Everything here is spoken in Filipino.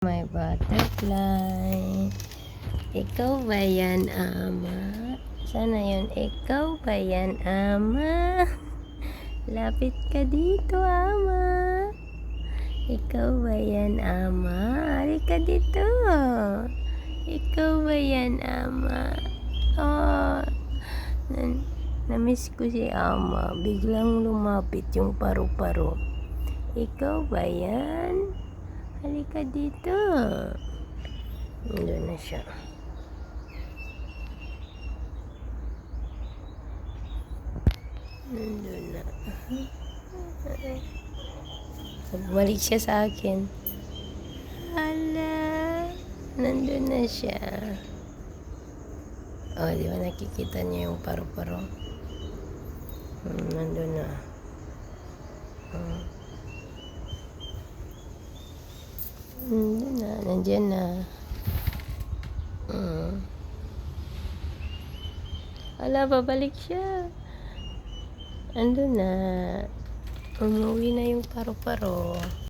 My butterfly. Ikaw ba yan, ama? Sana yun? Ikaw ba yan, ama? Lapit ka dito, ama. Ikaw ba yan, ama? Halika dito. Ikaw ba yan, ama? Oh, nan namiss ko si ama. Biglang lumapit yung paru-paro. Ikaw ba yan? Halika dito. Nandun na siya. Nandun na. Bumalik siya sa akin. Hala. Nandun na siya. Oh, di ba nakikita niya yung paru-paro? Hmm, nandun na. Hmm. Nandun na. Nandiyan na. Hmm. Wala, babalik siya. Andun na. Umuwi na yung paru-paro.